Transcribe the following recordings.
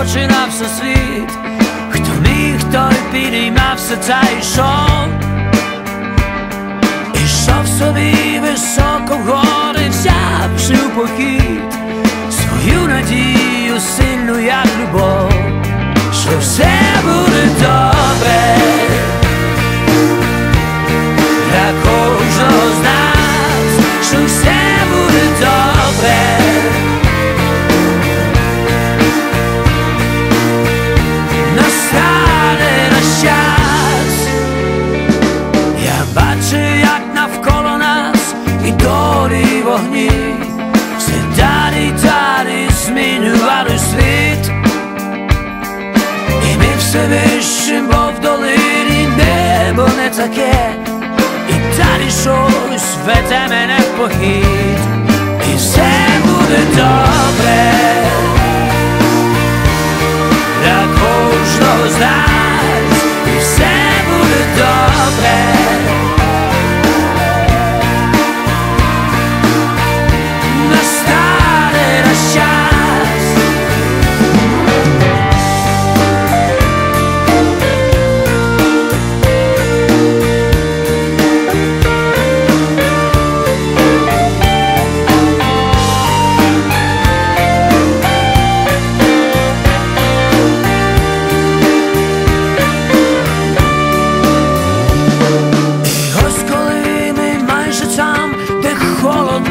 починався світ, хто міг, той підіймався, та йшов, ішов собі високо в гори, взявши у похід, свою надію, сильну, як любов, що все. Вогні, все далі далі змінювали світ, і ми все вищим, бо в долині небо не таке, і далі щось веде мене в похід, і все буде добре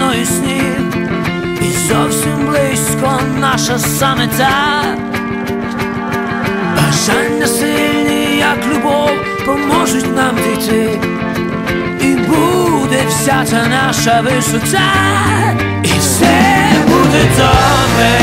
холодно і сніг, і зовсім близько наша самета, бажання сильні, як любов, поможуть нам дійти, і буде вся та наша висота, і все буде добре